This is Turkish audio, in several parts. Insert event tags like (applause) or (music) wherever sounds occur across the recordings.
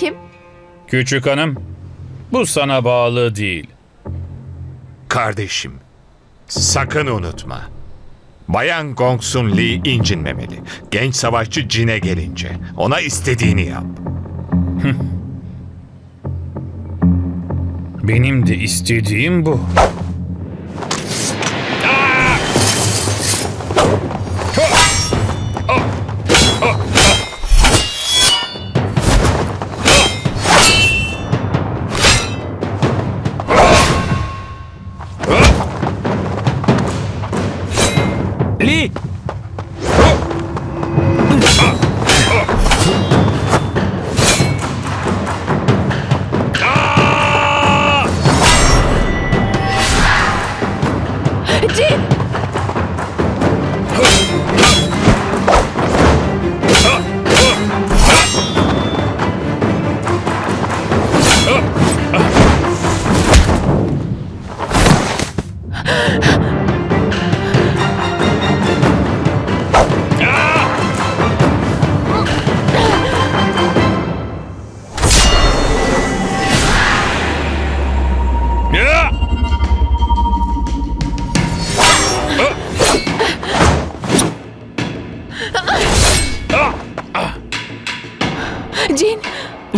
kim? Küçük hanım, bu sana bağlı değil. Kardeşim, sakın unutma. Bayan Gongsun Lee incinmemeli. Genç savaşçı Jin'e gelince ona istediğini yap. Benim de istediğim bu.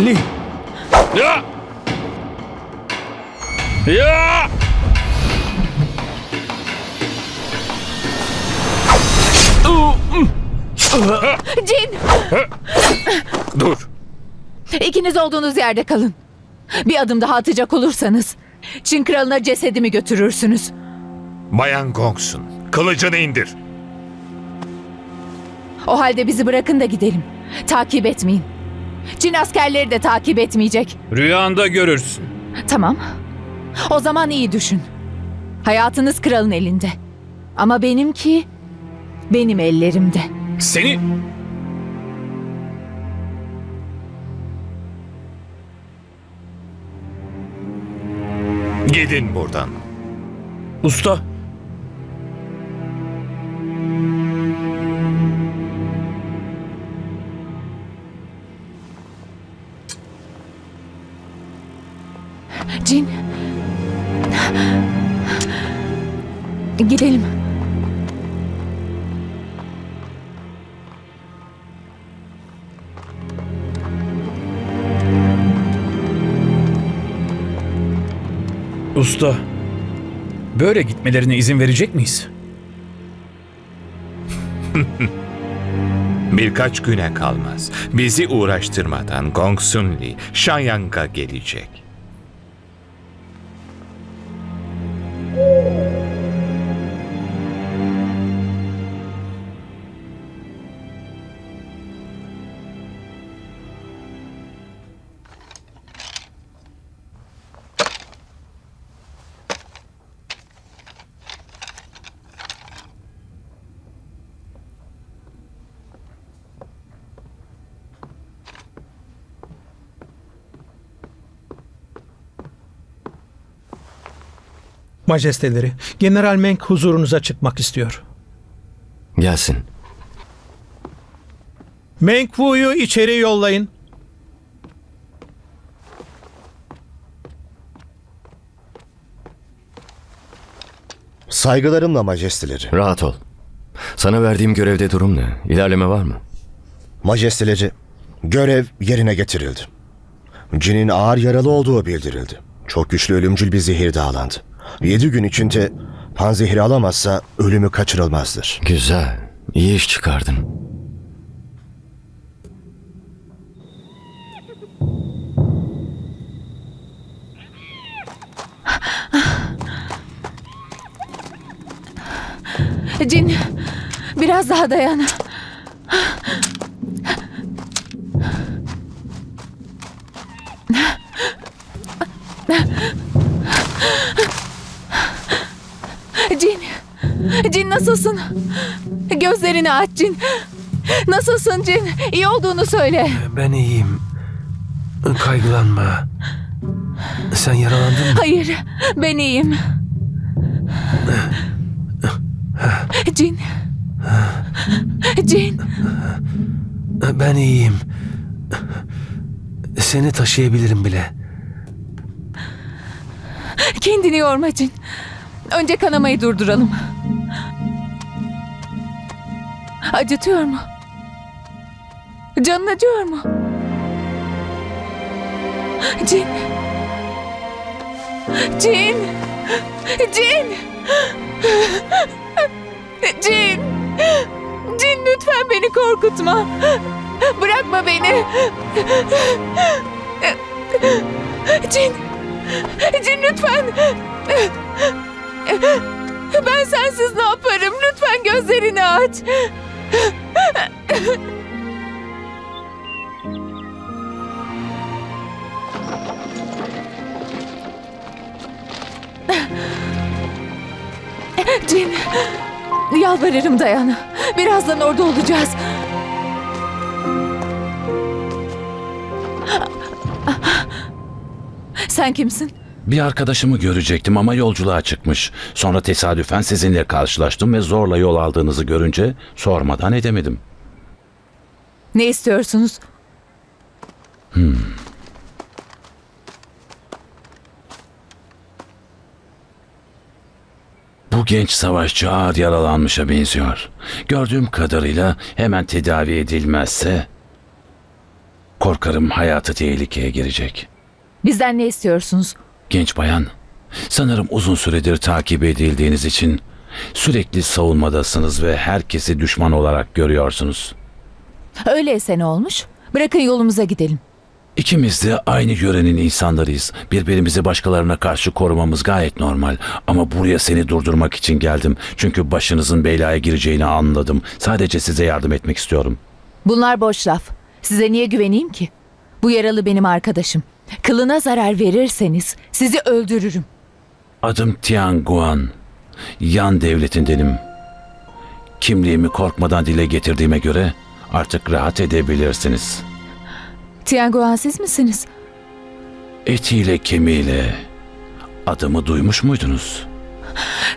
Lee! Ya! Ya! Cin! Dur. İkiniz olduğunuz yerde kalın. Bir adım daha atacak olursanız Çin kralına cesedimi götürürsünüz. Bayan Gongsun, kılıcını indir. O halde bizi bırakın da gidelim. Takip etmeyin. Çin askerleri de takip etmeyecek. Rüyanda görürsün. Tamam. O zaman iyi düşün. Hayatınız kralın elinde. Ama benimki benim ellerimde. Seni... Gidin buradan. Usta, Cin. Gidelim. usta. Böyle gitmelerine izin verecek miyiz? (laughs) Birkaç güne kalmaz. Bizi uğraştırmadan Gongsun Lee, Shanyang'a gelecek. Majesteleri, General Meng huzurunuza çıkmak istiyor. Gelsin. Meng Wu'yu içeri yollayın. Saygılarımla majesteleri. Rahat ol. Sana verdiğim görevde durum ne? İlerleme var mı? Majesteleri, görev yerine getirildi. Cin'in ağır yaralı olduğu bildirildi. Çok güçlü ölümcül bir zehir dağlandı. Yedi gün içinde panzehiri alamazsa ölümü kaçırılmazdır. Güzel. İyi iş çıkardın. Cin. Biraz daha dayan. Cin. Cin nasılsın? Gözlerini aç Cin. Nasılsın Cin? İyi olduğunu söyle. Ben iyiyim. Kaygılanma. Sen yaralandın mı? Hayır, ben iyiyim. Cin. Cin. Ben iyiyim. Seni taşıyabilirim bile. Kendini yorma Cin. Önce kanamayı durduralım. Acıtıyor mu? Canın acıyor mu? Cin. Cin. Cin. Cin. Cin lütfen beni korkutma. Bırakma beni. Cin. Cin lütfen. Ben sensiz ne yaparım? Lütfen gözlerini aç. (laughs) Cin, yalvarırım dayan. Birazdan orada olacağız. Sen kimsin? Bir arkadaşımı görecektim ama yolculuğa çıkmış. Sonra tesadüfen sizinle karşılaştım ve zorla yol aldığınızı görünce sormadan edemedim. Ne istiyorsunuz? Bu genç savaşçı ağır yaralanmışa benziyor. Gördüğüm kadarıyla hemen tedavi edilmezse korkarım hayatı tehlikeye girecek. Bizden ne istiyorsunuz? Genç bayan, sanırım uzun süredir takip edildiğiniz için sürekli savunmadasınız ve herkesi düşman olarak görüyorsunuz. Öyleyse ne olmuş? Bırakın yolumuza gidelim. İkimiz de aynı yörenin insanlarıyız. Birbirimizi başkalarına karşı korumamız gayet normal. Ama buraya seni durdurmak için geldim. Çünkü başınızın belaya gireceğini anladım. Sadece size yardım etmek istiyorum. Bunlar boş laf. Size niye güveneyim ki? Bu yaralı benim arkadaşım. Kılına zarar verirseniz sizi öldürürüm. Adım Tian Guan. Yan devletindenim. Kimliğimi korkmadan dile getirdiğime göre artık rahat edebilirsiniz. Tianguan siz misiniz? Etiyle kemiğiyle adımı duymuş muydunuz?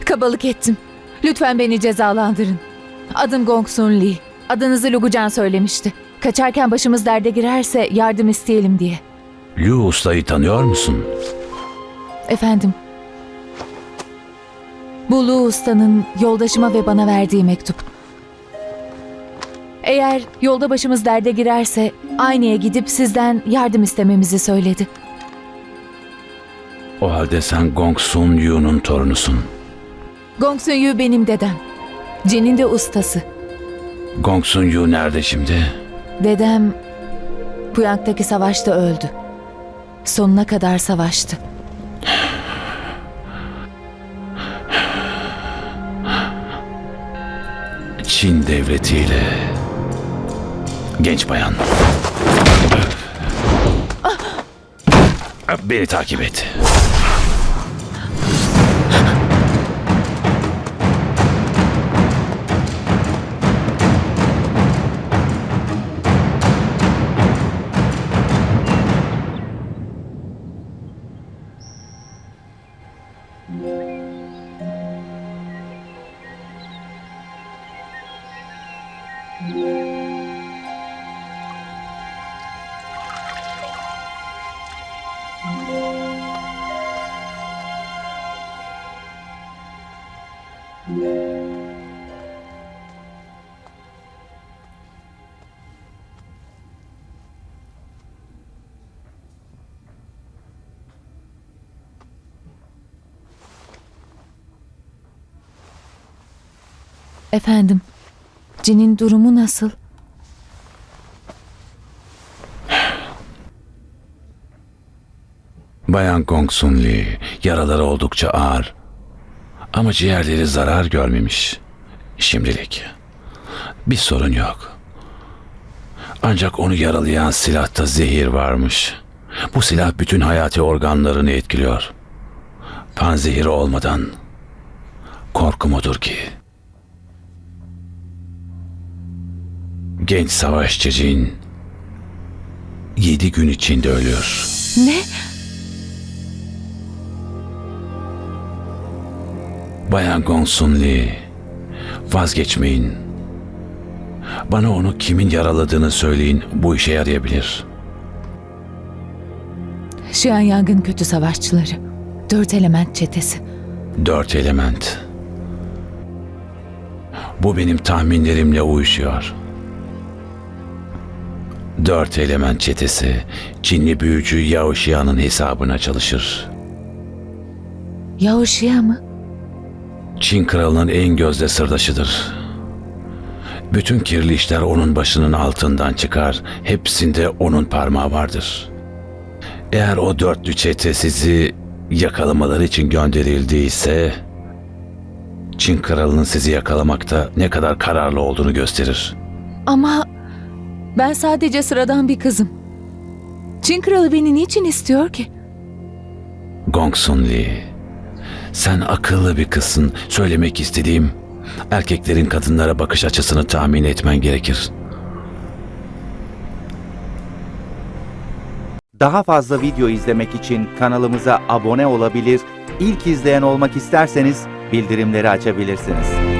Kabalık ettim. Lütfen beni cezalandırın. Adım Gong Sun Lee. Adınızı Lugucan söylemişti. Kaçarken başımız derde girerse yardım isteyelim diye. Liu Usta'yı tanıyor musun? Efendim. Bu Lu Usta'nın yoldaşıma ve bana verdiği mektup. Eğer yolda başımız derde girerse aynaya gidip sizden yardım istememizi söyledi. O halde sen Gong Sun Yu'nun torunusun. Gong Sun Yu benim dedem. Jin'in de ustası. Gong Sun Yu nerede şimdi? Dedem Puyang'daki savaşta öldü. Sonuna kadar savaştı. Çin devletiyle. Genç bayan. Beni takip et. Efendim, Jin'in durumu nasıl? Bayan Gong Sun Lee yaraları oldukça ağır. Ama ciğerleri zarar görmemiş. Şimdilik. Bir sorun yok. Ancak onu yaralayan silahta zehir varmış. Bu silah bütün hayati organlarını etkiliyor. Panzehiri olmadan korkum odur ki genç savaşçı Jin yedi gün içinde ölüyor. Ne? Bayan Gong Sun Lee, vazgeçmeyin. Bana onu kimin yaraladığını söyleyin, bu işe yarayabilir. Şiyan Yang'ın kötü savaşçıları. Dört element çetesi. Dört element. Bu benim tahminlerimle uyuşuyor. Dört element çetesi Çinli büyücü Yao Xia'nın hesabına çalışır. Yao Şia mı? Çin kralının en gözde sırdaşıdır. Bütün kirli işler onun başının altından çıkar. Hepsinde onun parmağı vardır. Eğer o dörtlü çete sizi yakalamaları için gönderildiyse... Çin kralının sizi yakalamakta ne kadar kararlı olduğunu gösterir. Ama ben sadece sıradan bir kızım. Çin kralı beni niçin istiyor ki? Gongsun Li, sen akıllı bir kızsın. Söylemek istediğim, erkeklerin kadınlara bakış açısını tahmin etmen gerekir. Daha fazla video izlemek için kanalımıza abone olabilir, ilk izleyen olmak isterseniz bildirimleri açabilirsiniz.